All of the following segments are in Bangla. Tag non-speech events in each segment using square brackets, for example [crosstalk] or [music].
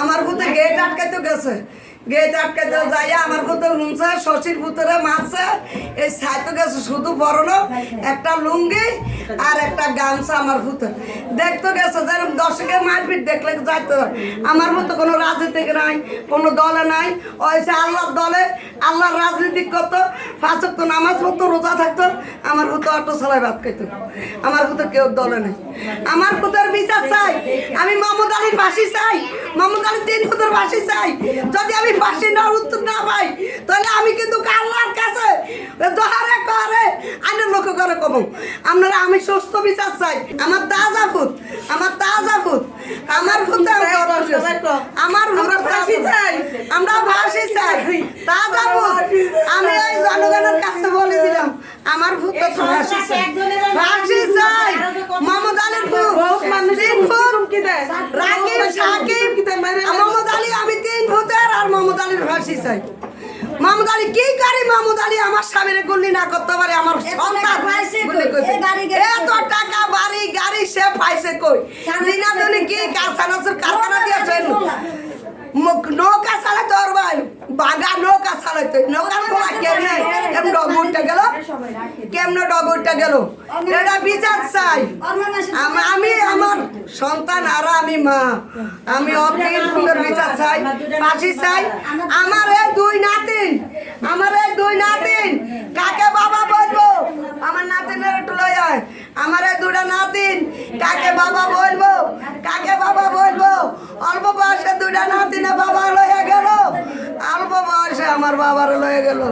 আমার ভূতে গেট আটকাইতে গেছে। গেট আটকাইতে যাইয়া আমার ভূতে হুমছে শশীর ভূতরে মারছে, এই সাইতে গেছে, শুধু বড় একটা লুঙ্গি আর একটা গামছা আমার ভূতে। দেখতে গেছে যেরকম দর্শকের মারপিট দেখলে যাইতো আমার মতো কোনো রাজনীতিক নাই, কোনো দলে নাই ওই যে আল্লাহর দলে, আল্লাহর রাজনীতি করতো ফাঁসক তো নামাজ পড়তো অটো চালাই ভাত খাইতো আমার ভূতে কেউ দলে নেই। আমার ভূতের বিচার চাই। আমি মোহাম্মদ আলীর ফাঁসি চাই। মোহাম্মদ আলীর তিন ভূতের ফাঁসি চাই। যদি আমি ফাঁসি না উত্তর না পাই, তাহলে আমি কিন্তু আল্লাহর কাছে, দহারে করে আইনের লোক করে কম। আপনারা আমি সুস্থ বিচার চাই। আমার তাজা ভূত আমার তাজা ভূতে আমার ভূত ফাঁসি চাই আমরা ফাঁসি চাই তাজা ভূত আমি এই জনগণের কাছে বলে দিলাম আমার ভূত ফাঁসি চাই ফাঁসি চাই মোহাম্মদ আলীর ভূত তিন ভূত রাকিব সাকিব মোহাম্মদ আলী আমি তিন ভূতের আর মোহাম্মদ আলীর ফাঁসি চাই। মোহাম্মদ আলী কি করে মোহাম্মদ আলী আমার স্বামীর গুলি না করতে পারে আমার সন্তান এত টাকা বাড়ি গাড়ি সে পাইছে কই? দিনা দিনে কি কারখানা কারখানা দিয়েছেন নৌকা চালাতে ওর ভাই। বাগা নৌকা চালাতে নৌকার পোলা কেমনে কেমন ডগ উঠতে গেল কেমনে উঠতে গেল? এটা বিচার চাই। আমি আমার সন্তান আর আমি মা। আমি অকিল সুন্দর বিচার চাই, ফাঁসি চাই। আমার এই দুই নাতিন, আমার এই দুই নাতিন, কাকে বাবা বলব? আমার নাতিনের একটু লই আয়। আমার এই দুটা নাতিন, কাকে বাবা বলব? কাকে বাবা বলব? অল্প বয়সে দুটা নাতিনে বাবা লয়ে গেল। অল্প বয়সে আমার বাবার লয়ে গেল।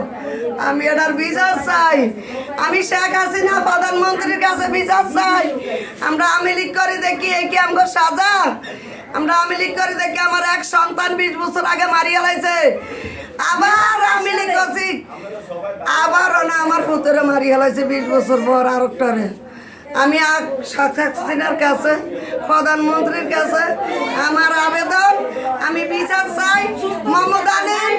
আমি এটার বিচার চাই। আমি শেখ হাসিনা প্রধানমন্ত্রীর কাছে বিচার চাই। আমরা আমি লিখ করে দেখি এই কি আমগো সাজা? আমরা আমি লিখ করে দেখি আমার এক সন্তান বিশ বছর আগে মারিয়া লাইছে। আবার আমি লিখ করছি। আবারও না আমার পুত্রে মারি হেলাইছে বিশ বছর পর আর একটারে আমি শেখ হাসিনার কাছে, প্রধানমন্ত্রীর কাছে আমার আবেদন, আমি বিচার চাই। মোহাম্মদ আলীর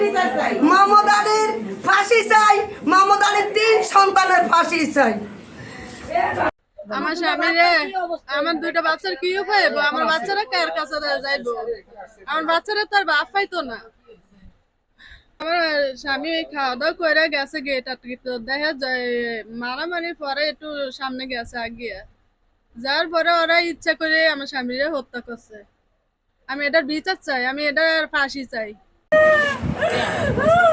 মোহাম্মদ আলীর ফাঁসি চাই মোহাম্মদ আলীর তিন সন্তানের ফাঁসি চাই। আমার স্বামী রে আমার দুইটা বাচ্চার কি উপায় আমার বাচ্চারা কার কাছে যাইবো? আমার বাচ্চারা তো আর বাপ পাইতো না। আমার স্বামী খাওয়া দাওয়া করে গেছে গেট আটকিত দেখা যায় মারামারি পরে একটু সামনে গেছে আগিয়ে যার পরে ওরা ইচ্ছা করে আমার স্বামীরে হত্যা করছে। আমি এটার বিচার চাই আমি এটার ফাঁসি চাই। [laughs]